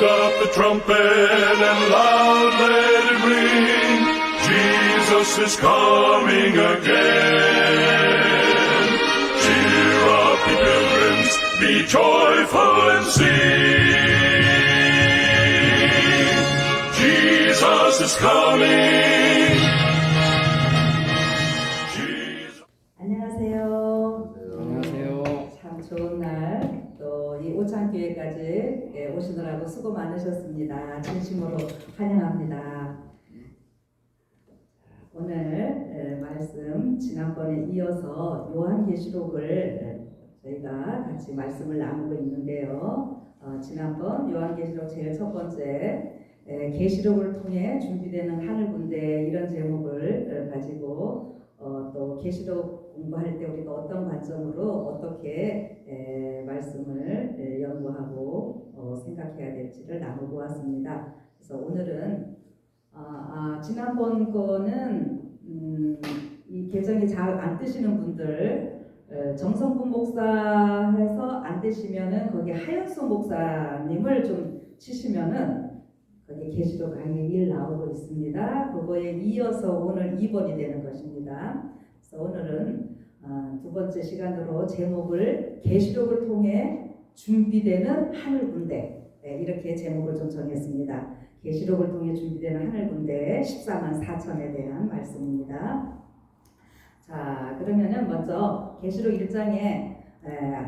Lift up the trumpet and loud let it ring. Jesus is coming again. Cheer up, ye pilgrims, be joyful and sing. Jesus is coming. 환영합니다. 오늘 예, 말씀 지난번에 이어서 요한계시록을 예, 저희가 같이 말씀을 나누고 있는데요. 어, 지난번 요한계시록 제일 첫 번째 예, 계시록을 통해 준비되는 하늘 군대 이런 제목을 예, 가지고 어, 또 계시록 공부할 때 우리가 어떤 관점으로 어떻게 에, 말씀을 에, 연구하고 어, 생각해야 될지를 나눠보았습니다. 그래서 오늘은 아, 아, 지난번 거는 음, 이 계정이 잘 안 뜨시는 분들 에, 정성분 목사 해서 안 되시면은 거기 하연수 목사님을 좀 치시면은 거기 계시록 강의 1 나오고 있습니다. 그거에 이어서 오늘 2번이 되는 것입니다. 그래서 오늘은 어, 두 번째 시간으로 제목을 계시록을 통해 준비되는 하늘 군대 네, 이렇게 제목을 좀 정했습니다. 계시록을 통해 준비되는 하늘 군대 14만 4천에 대한 말씀입니다. 자 그러면은 먼저 계시록 1장에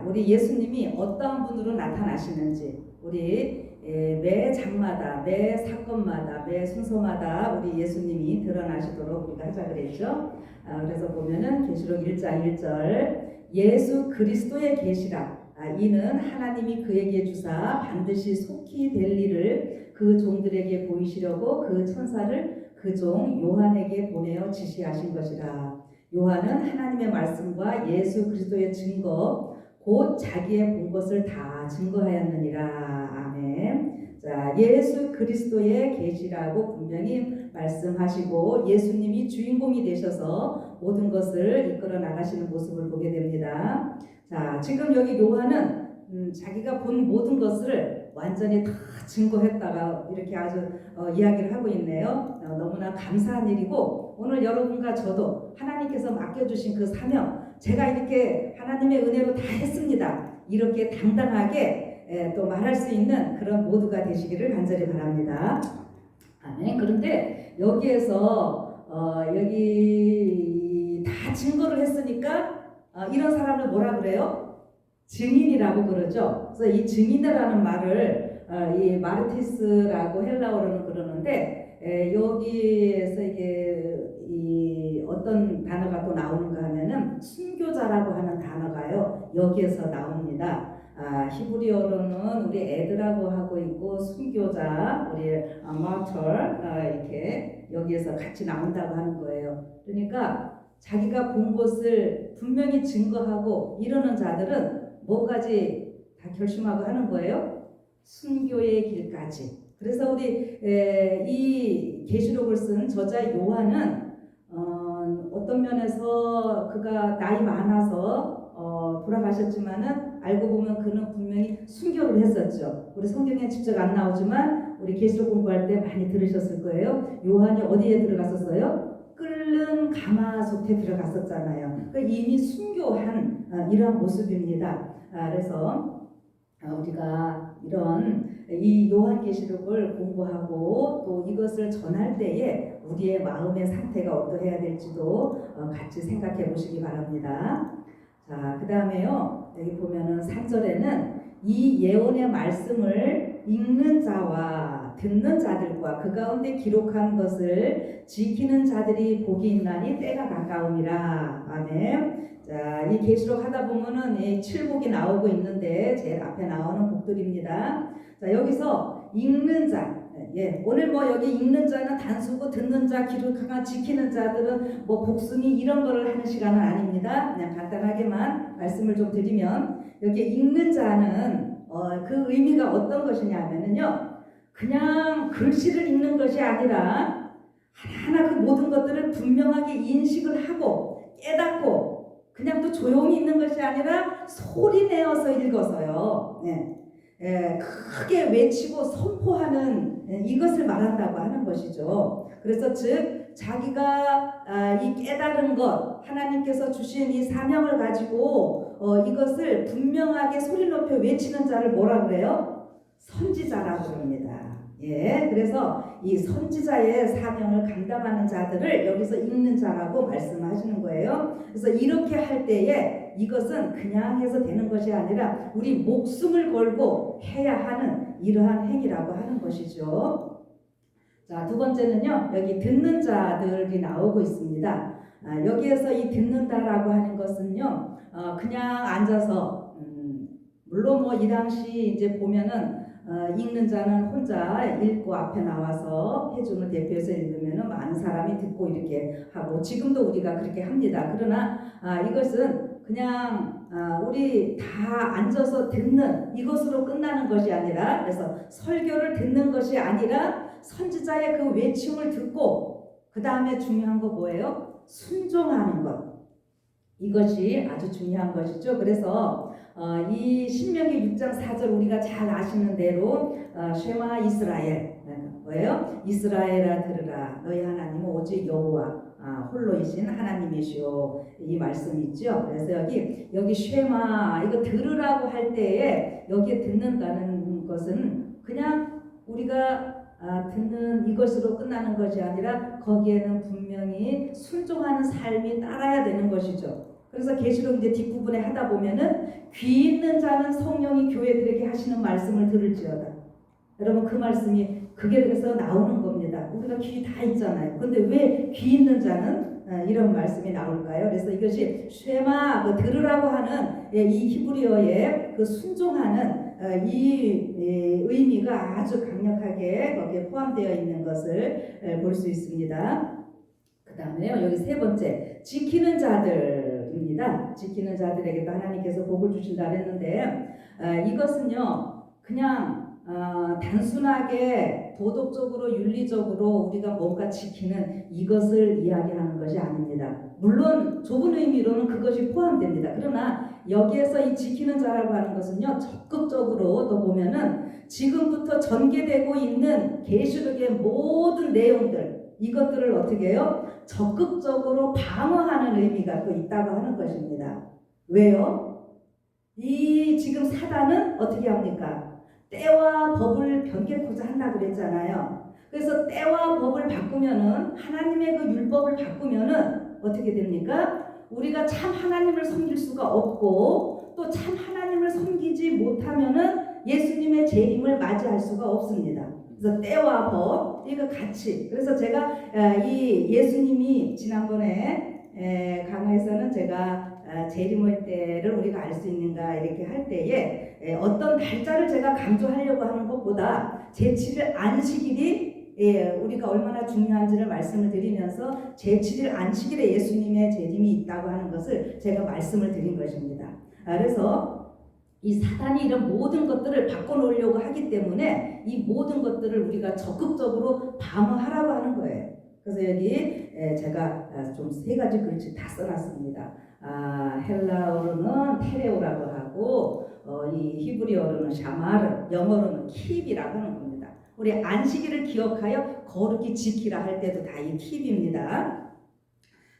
우리 예수님이 어떠한 분으로 나타나시는지 우리 예, 매 장마다 매 사건마다 매 순서마다 우리 예수님이 드러나시도록 우리가 하자 그랬죠. 아, 그래서 보면은 계시록 1장 1절 예수 그리스도의 계시라 아, 이는 하나님이 그에게 주사 반드시 속히 될 일을 그 종들에게 보이시려고 그 천사를 그 종 요한에게 보내어 지시하신 것이라 요한은 하나님의 말씀과 예수 그리스도의 증거 곧 자기의 본 것을 다 증거하였느니라 아멘. 자 예수 그리스도의 계시라고 분명히 말씀하시고 예수님이 주인공이 되셔서 모든 것을 이끌어 나가시는 모습을 보게 됩니다. 자 지금 여기 요한은 음, 자기가 본 모든 것을 완전히 다 증거했다가 이렇게 아주 어, 이야기를 하고 있네요. 어, 너무나 감사한 일이고 오늘 여러분과 저도 하나님께서 맡겨주신 그 사명 제가 이렇게 하나님의 은혜로 다 했습니다. 이렇게 당당하게 에, 또 말할 수 있는 그런 모두가 되시기를 간절히 바랍니다. 아멘. 그런데 여기에서 어, 여기 다 증거를 했으니까 어, 이런 사람을 뭐라 그래요? 증인이라고 그러죠. 그래서 이 증인이라는 말을 어, 이 마르티스라고 헬라어로는 그러는데 에, 여기에서 이게 이 어떤 단어가 또 나오는가 하면은 순교자라고 하는 단어가요 여기에서 나옵니다. 아, 히브리어로는 우리 애들하고 하고 있고 순교자 우리 아, 마터 아, 이렇게 여기에서 같이 나온다고 하는 거예요. 그러니까 자기가 본 것을 분명히 증거하고 이러는 자들은 뭐까지 다 결심하고 하는 거예요? 순교의 길까지. 그래서 우리 에, 이 계시록을 쓴 저자 요한은 어, 어떤 면에서 그가 나이 많아서 어, 돌아가셨지만은 알고 보면 그는 분명히 순교를 했었죠. 우리 성경에 직접 안 나오지만 우리 계시록 공부할 때 많이 들으셨을 거예요. 요한이 어디에 들어갔었어요? 끓는 가마솥에 들어갔었잖아요. 그러니까 이미 순교한 어, 이러한 모습입니다. 아, 그래서 어, 우리가 이런 이 요한계시록을 공부하고 또 이것을 전할 때에 우리의 마음의 상태가 어떠해야 될지도 어, 같이 생각해 보시기 바랍니다. 자, 그 다음에요. 여기 보면은 3절에는 이 예언의 말씀을 읽는 자와 듣는 자들과 그 가운데 기록한 것을 지키는 자들이 복이 있나니 때가 가까움이라. 아멘. 자, 이 계시록 하다 보면은 이 칠복이 나오고 있는데 제일 앞에 나오는 복들입니다. 자, 여기서 읽는 자. 예, 오늘 뭐 여기 읽는 자는 단수고 듣는 자, 기록하나 지키는 자들은 뭐 복순이 이런 거를 하는 시간은 아닙니다. 그냥 간단하게만 말씀을 좀 드리면 여기 읽는 자는 어, 그 의미가 어떤 것이냐면은요. 그냥 글씨를 읽는 것이 아니라 하나하나 그 모든 것들을 분명하게 인식을 하고 깨닫고 그냥 또 조용히 있는 것이 아니라 소리 내어서 읽어서요. 네. 에, 크게 외치고 선포하는 에, 이것을 말한다고 하는 것이죠. 그래서 즉 자기가 아, 이 깨달은 것 하나님께서 주신 이 사명을 가지고 어, 이것을 분명하게 소리 높여 외치는 자를 뭐라 그래요? 선지자라고 합니다. 예, 그래서 이 선지자의 사명을 감당하는 자들을 여기서 읽는 자라고 말씀하시는 거예요. 그래서 이렇게 할 때에 이것은 그냥 해서 되는 것이 아니라 우리 목숨을 걸고 해야 하는 이러한 행위라고 하는 것이죠. 자, 두 번째는요, 여기 듣는 자들이 나오고 있습니다. 아, 여기에서 이 듣는다라고 하는 것은요, 어, 그냥 앉아서, 음, 물론 뭐 이 당시 이제 보면은 어, 읽는 자는 혼자 읽고 앞에 나와서 회중을 대표해서 읽으면 많은 사람이 듣고 이렇게 하고 지금도 우리가 그렇게 합니다. 그러나 아, 이것은 그냥 아, 우리 다 앉아서 듣는 이것으로 끝나는 것이 아니라 그래서 설교를 듣는 것이 아니라 선지자의 그 외침을 듣고 그 다음에 중요한 거 뭐예요? 순종하는 것. 이것이 아주 중요한 것이죠. 그래서 어, 이 신명기 6장 4절 우리가 잘 아시는 대로 어, 쉐마 이스라엘 네, 뭐예요? 이스라엘아 들으라 너희 하나님은 오직 여호와 아, 홀로이신 하나님이시오 이 말씀이 있죠. 그래서 여기 여기 쉐마 이거 들으라고 할 때에 여기에 듣는다는 것은 그냥 우리가 아, 듣는 이것으로 끝나는 것이 아니라 거기에는 분명히 순종하는 삶이 따라야 되는 것이죠. 그래서 계시록 이제 뒷부분에 하다 보면은 귀 있는 자는 성령이 교회들에게 하시는 말씀을 들을지어다. 여러분 그 말씀이 그게 그래서 나오는 겁니다. 우리가 귀 다 있잖아요. 근데 왜 귀 있는 자는 어, 이런 말씀이 나올까요? 그래서 이것이 쉐마 그 들으라고 하는 예, 이 히브리어의 그 순종하는 어, 이 예, 의미가 아주 강력하게 거기에 포함되어 있는 것을 볼 수 있습니다. 그 다음에요 여기 세 번째 지키는 자들 입니다. 지키는 자들에게도 하나님께서 복을 주신다 그랬는데 어, 이것은요 그냥 어, 단순하게 도덕적으로 윤리적으로 우리가 뭔가 지키는 이것을 이야기하는 것이 아닙니다. 물론 좁은 의미로는 그것이 포함됩니다. 그러나 여기에서 이 지키는 자라고 하는 것은요 적극적으로 또 보면은 지금부터 전개되고 있는 계시록의 모든 내용들 이것들을 어떻게 해요? 적극적으로 방어하는 의미가 또 있다고 하는 것입니다. 왜요? 이 지금 사단은 어떻게 합니까? 때와 법을 변개코자 한다 그랬잖아요. 그래서 때와 법을 바꾸면은 하나님의 그 율법을 바꾸면은 어떻게 됩니까? 우리가 참 하나님을 섬길 수가 없고 또 참 하나님을 섬기지 못하면은 예수님의 재림을 맞이할 수가 없습니다. 그래서 때와 법 이거 같이 그래서 제가 에, 이 예수님이 지난번에 에, 강의에서는 제가 아, 재림의 때를 우리가 알 수 있는가 이렇게 할 때에 에, 어떤 날짜를 제가 강조하려고 하는 것보다 제7일 안식일이 예, 우리가 얼마나 중요한지를 말씀을 드리면서 제7일 안식일에 예수님의 재림이 있다고 하는 것을 제가 말씀을 드린 것입니다. 아, 그래서 이 사단이 이런 모든 것들을 바꿔놓으려고 하기 때문에 이 모든 것들을 우리가 적극적으로 방어하라고 하는 거예요. 그래서 여기 에, 제가 좀 세 가지 글씨 다 써놨습니다. 아, 헬라어로는 테레오라고 하고 어, 이 히브리어로는 샤마르, 영어로는 킵이라고 하는 겁니다. 우리 안식일을 기억하여 거룩히 지키라 할 때도 다 이 킵입니다.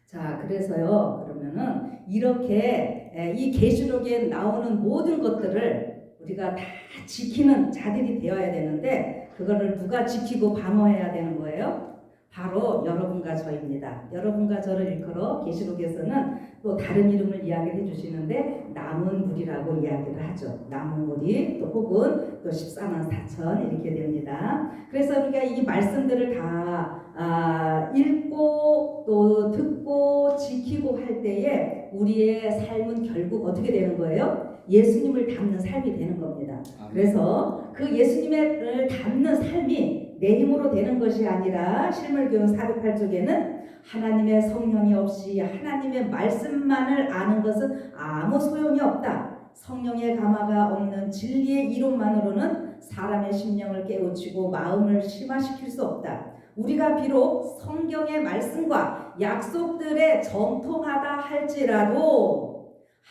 자, 그래서요. 그러면은 이렇게 에, 이 계시록에 나오는 모든 것들을 우리가 다 지키는 자들이 되어야 되는데 그거를 누가 지키고 방어해야 되는 거예요? 바로 여러분과 저입니다. 여러분과 저를 일컬어 계시록에서는 또 다른 이름을 이야기해 주시는데 남은 무리라고 이야기를 하죠. 남은 무리 또 혹은 또 14만 4천 이렇게 됩니다. 그래서 우리가 이 말씀들을 다 아, 읽고 또 듣고 지키고 할 때에 우리의 삶은 결국 어떻게 되는 거예요? 예수님을 닮는 삶이 되는 겁니다. 그래서 그 예수님을 닮는 삶이 내 힘으로 되는 것이 아니라 실물교훈 408쪽에는 하나님의 성령이 없이 하나님의 말씀만을 아는 것은 아무 소용이 없다. 성령의 감화가 없는 진리의 이론만으로는 사람의 심령을 깨우치고 마음을 심화시킬 수 없다. 우리가 비록 성경의 말씀과 약속들에 정통하다 할지라도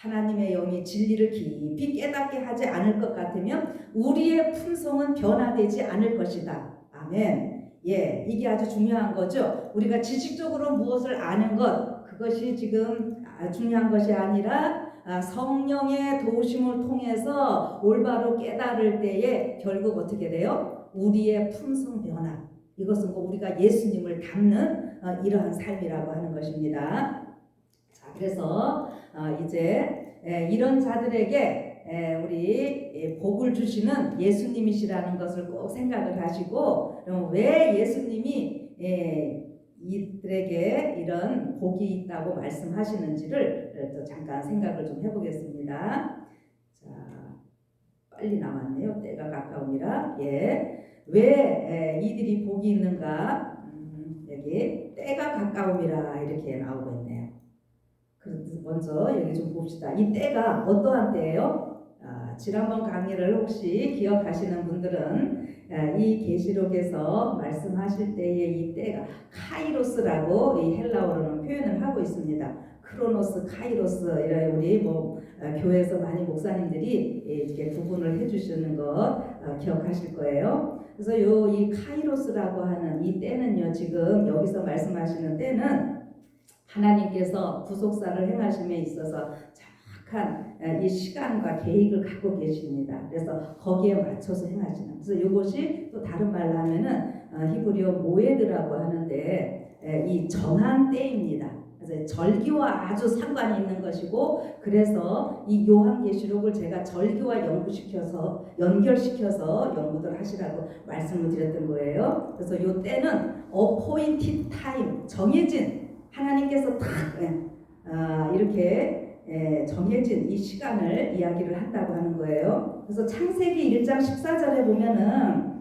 하나님의 영이 진리를 깊이 깨닫게 하지 않을 것 같으면 우리의 품성은 변화되지 않을 것이다. 아멘. 예, 이게 아주 중요한 거죠. 우리가 지식적으로 무엇을 아는 것, 그것이 지금 아, 중요한 것이 아니라 아, 성령의 도우심을 통해서 올바로 깨달을 때에 결국 어떻게 돼요? 우리의 품성 변화. 이것은 꼭 우리가 예수님을 닮는 어, 이러한 삶이라고 하는 것입니다. 자, 그래서 어, 이제 에, 이런 자들에게 에, 우리 예, 복을 주시는 예수님이시라는 것을 꼭 생각을 하시고 왜 예수님이 예, 이들에게 이런 복이 있다고 말씀하시는지를 또 잠깐 생각을 좀 해보겠습니다. 자, 빨리 나왔네요. 때가 가까우니라. 예. 왜 에, 이들이 복이 있는가? 음, 여기 때가 가까움이라 이렇게 나오고 있네요. 먼저 여기 좀 봅시다. 이 때가 어떠한 때예요? 아, 지난번 강의를 혹시 기억하시는 분들은 아, 이 계시록에서 말씀하실 때의 이 때가 카이로스라고 이 헬라어로는 표현을 하고 있습니다. 크로노스, 카이로스 이런 우리 뭐 아, 교회에서 많이 목사님들이 예, 이렇게 구분을 해주시는 것 아, 기억하실 거예요. 그래서 요 이 카이로스라고 하는 이 때는요 지금 여기서 말씀하시는 때는 하나님께서 구속사를 행하심에 있어서 정확한 이 시간과 계획을 갖고 계십니다. 그래서 거기에 맞춰서 행하시는. 그래서 이것이 또 다른 말로 하면은 어, 히브리어 모에드라고 하는데 에, 이 정한 때입니다. 절기와 아주 상관이 있는 것이고 그래서 이 요한계시록을 제가 절기와 연구시켜서 연결시켜서 연구들 하시라고 말씀을 드렸던 거예요. 그래서 이 때는 appointed time 정해진 하나님께서 딱 예, 아, 이렇게 예, 정해진 이 시간을 이야기를 한다고 하는 거예요. 그래서 창세기 1장 14절에 보면은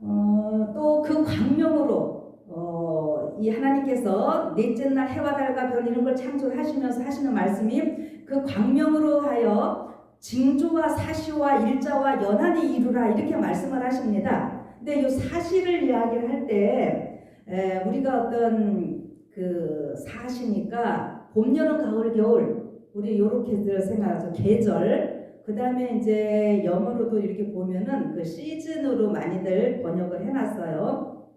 어, 또 그 광명으로 어, 이 하나님께서 넷째 날 해와 달과 별 이런 걸 창조하시면서 하시는 말씀이 그 광명으로 하여 징조와 사시와 일자와 연한이 이루라 이렇게 말씀을 하십니다. 근데 이 사실을 이야기를 할 때 우리가 어떤 그 사시니까 봄, 여름, 가을, 겨울 우리 요렇게들 생각하죠. 계절 그 다음에 이제 영어로도 이렇게 보면은 그 시즌으로 많이들 번역을 해놨어요.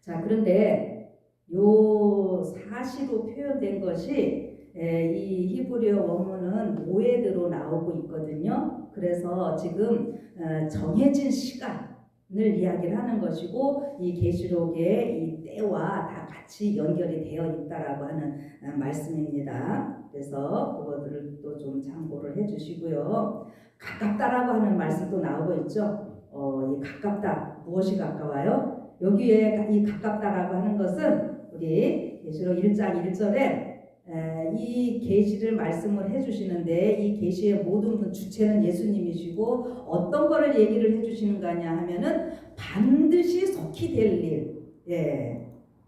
자 그런데 요 사시로 표현된 것이 에, 이 히브리어 원문은 모에드로 나오고 있거든요. 그래서 지금 어, 정해진 시간을 이야기를 하는 것이고 이 계시록의 이 때와 다 같이 연결이 되어 있다라고 하는 어, 말씀입니다. 그래서 그것들을 또 좀 참고를 해주시고요. 가깝다라고 하는 말씀도 나오고 있죠. 어, 이 가깝다 무엇이 가까워요? 여기에 이 가깝다라고 하는 것은 우리 계시록 1장 1절에 이 계시를 말씀을 해주시는데 이 계시의 모든 분 주체는 예수님이시고 어떤 거를 얘기를 해주시는 거냐 하면은 반드시 속히 될 일. 예.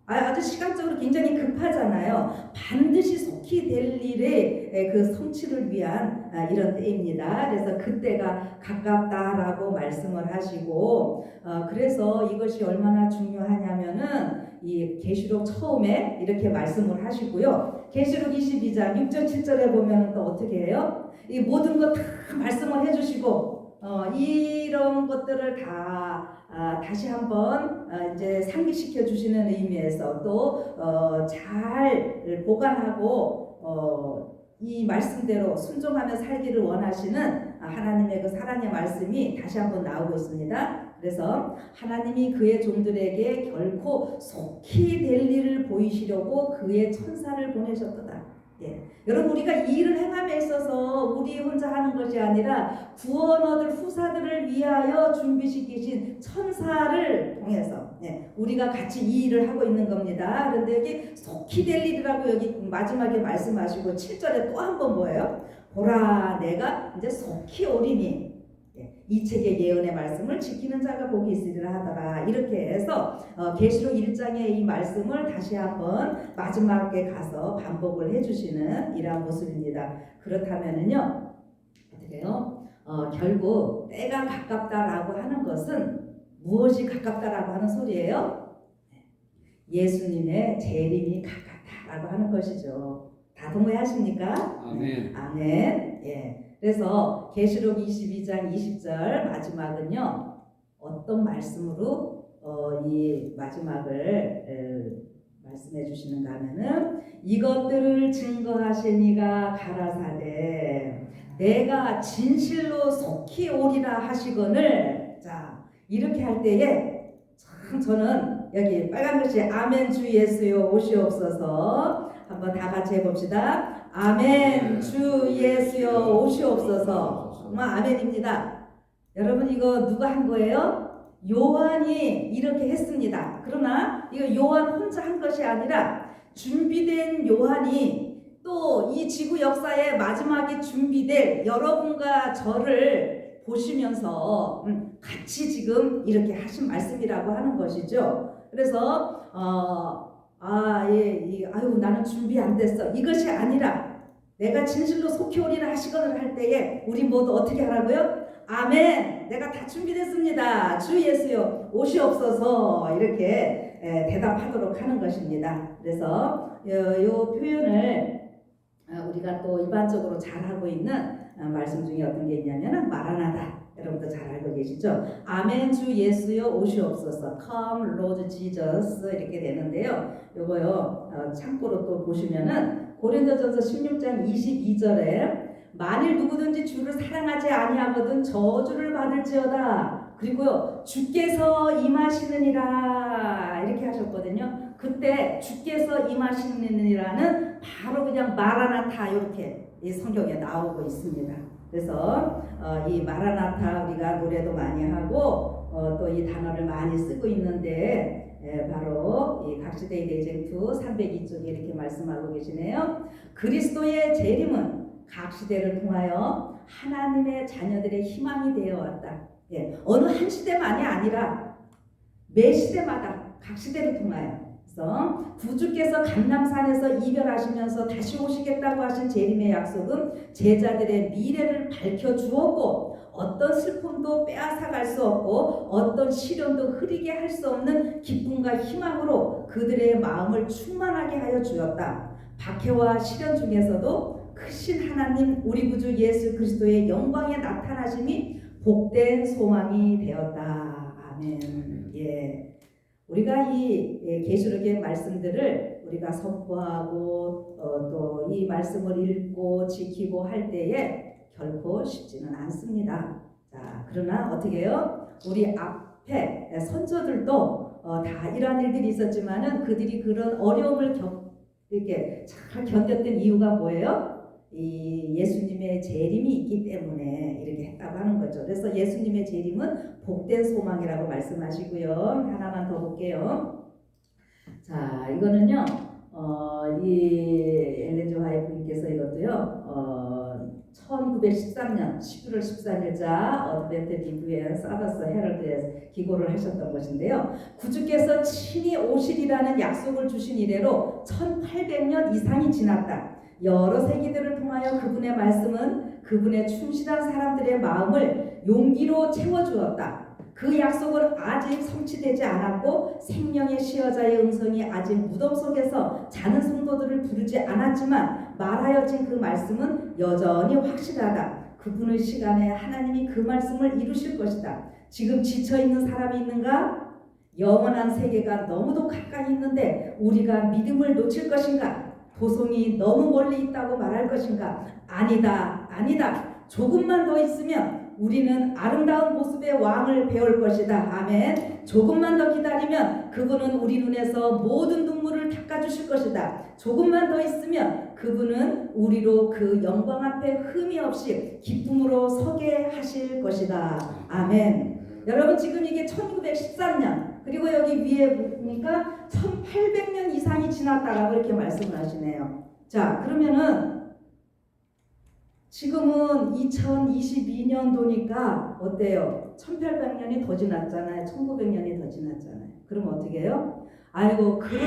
아, 아주 시간적으로 굉장히 급하잖아요. 반드시 속히 될 일의 에, 그 성취를 위한 아, 이런 때입니다. 그래서 그때가 가깝다라고 말씀을 하시고, 어, 그래서 이것이 얼마나 중요하냐면은 이 계시록 처음에 이렇게 말씀을 하시고요. 계시록 22장 6절 7절에 보면 또 어떻게 해요? 이 모든 것 다 말씀을 해주시고 어, 이런 것들을 다 아, 다시 한번 아, 이제 상기시켜 주시는 의미에서 또잘 보관하고 어, 이 말씀대로 순종하며 살기를 원하시는 아, 하나님의 그 사랑의 말씀이 다시 한번 나오고 있습니다. 그래서 하나님이 그의 종들에게 결코 속히 될 일을 보이시려고 그의 천사를 보내셨도다. 예. 여러분 우리가 이 일을 행함에 있어서 우리 혼자 하는 것이 아니라 구원 얻을 후사들을 위하여 준비시키신 천사를 통해서 예. 우리가 같이 이 일을 하고 있는 겁니다. 그런데 여기 속히 될 일이라고 여기 마지막에 말씀하시고 7절에 또 한 번 뭐예요? 보라 내가 이제 속히 오리니 예, 이 책의 예언의 말씀을 지키는 자가 복이 있으리라 하더라 이렇게 해서 어, 계시록 1장의 이 말씀을 다시 한번 마지막에 가서 반복을 해주시는 이러한 모습입니다. 그렇다면은요 어떻게요? 어, 결국 때가 가깝다라고 하는 것은 무엇이 가깝다라고 하는 소리예요? 예수님의 재림이 가깝다라고 하는 것이죠. 다 동의하십니까? 아멘. 아멘. 예. 그래서 계시록 22장 20절 마지막은요. 어떤 말씀으로 어, 이 마지막을 에, 말씀해 주시는가 하면은 이것들을 증거하시니가 가라사대 내가 진실로 속히 오리라 하시거늘 자 이렇게 할 때에 참 저는 여기 빨간 글씨 아멘 주 예수여 오시옵소서 한번 다 같이 해봅시다 아멘. 주 예수여 오시옵소서. 정말 아멘입니다. 여러분 이거 누가 한 거예요? 요한이 이렇게 했습니다. 그러나 이거 요한 혼자 한 것이 아니라 준비된 요한이 또 이 지구 역사의 마지막에 준비될 여러분과 저를 보시면서 음, 같이 지금 이렇게 하신 말씀이라고 하는 것이죠. 그래서 어, 아, 예, 이, 아유 나는 준비 안 됐어. 이것이 아니라 내가 진실로 속히 오리라 하시거늘 할 때에 우리 모두 어떻게 하라고요? 아멘. 내가 다 준비됐습니다. 주 예수여 오시옵소서 이렇게 에, 대답하도록 하는 것입니다. 그래서 요, 요 표현을 아, 우리가 또 일반적으로 잘 하고 있는 아, 말씀 중에 어떤 게 있냐면은 마라나다. 여러분도 잘 알고 계시죠? 아멘 주 예수여 오시옵소서. Come Lord Jesus 이렇게 되는데요. 요거요 어, 참고로 또 보시면은 고린도전서 16장 22절에 만일 누구든지 주를 사랑하지 아니하거든 저주를 받을지어다. 그리고요 주께서 임하시느니라 이렇게 하셨거든요. 그때 주께서 임하시느니라는 바로 그냥 마라나타 이렇게 이 성경에 나오고 있습니다. 그래서 어, 이 마라나타 우리가 노래도 많이 하고 어, 또 이 단어를 많이 쓰고 있는데 예, 바로 이 각시대의 대쟁투 302쪽에 이렇게 말씀하고 계시네요. 그리스도의 재림은 각 시대를 통하여 하나님의 자녀들의 희망이 되어 왔다. 예, 어느 한 시대만이 아니라 매 시대마다 각 시대를 통하여 그래서 구주께서 감남산에서 이별하시면서 다시 오시겠다고 하신 재림의 약속은 제자들의 미래를 밝혀 주었고 어떤 슬픔도 빼앗아갈 수 없고 어떤 시련도 흐리게 할 수 없는 기쁨과 희망으로 그들의 마음을 충만하게 하여 주었다. 박해와 시련 중에서도 크신 하나님 우리 구주 예수 그리스도의 영광의 나타나심이 복된 소망이 되었다. 아멘. 예. 우리가 이 예, 계시록의 말씀들을 우리가 선포하고 어, 또이 말씀을 읽고 지키고 할 때에 결코 쉽지는 않습니다. 자, 그러나 어떻게 해요? 우리 앞에 선조들도 어, 다 이러한 일들이 있었지만은 그들이 그런 어려움을 겪 이렇게 잘 견뎠던 이유가 뭐예요? 이 예수님의 재림이 있기 때문에 이렇게 했다고 하는 거죠. 그래서 예수님의 재림은 복된 소망이라고 말씀하시고요. 하나만 더 볼게요. 자, 이거는요. 어, 이 엘렌 조 화이트님께서 이것도요. 어, 1913년 11월 14일자 어드벤트 리뷰에 사바스 헤럴드에 기고를 하셨던 것인데요. 구주께서 친히 오시리라는 약속을 주신 이래로 1800년 이상이 지났다. 여러 세기들을 통하여 그분의 말씀은 그분의 충실한 사람들의 마음을 용기로 채워주었다. 그 약속은 아직 성취되지 않았고 생명의 시여자의 음성이 아직 무덤 속에서 자는 성도들을 부르지 않았지만 말하여진 그 말씀은 여전히 확실하다. 그분의 시간에 하나님이 그 말씀을 이루실 것이다. 지금 지쳐 있는 사람이 있는가? 영원한 세계가 너무도 가까이 있는데 우리가 믿음을 놓칠 것인가? 도성이 너무 멀리 있다고 말할 것인가? 아니다, 아니다. 조금만 더 있으면 우리는 아름다운 모습의 왕을 배울 것이다. 아멘. 조금만 더 기다리면 그분은 우리 눈에서 모든 눈물을 닦아주실 것이다. 조금만 더 있으면 그분은 우리로 그 영광 앞에 흠이 없이 기쁨으로 서게 하실 것이다. 아멘. 여러분 지금 이게 1913년 그리고 여기 위에 보니까 1800년 이상이 지났다라고 이렇게 말씀을 하시네요. 자 그러면은 지금은 2022년도니까 어때요? 1800년이 더 지났잖아요. 1900년이 더 지났잖아요. 그럼 어떻게 해요? 아이고 그렇게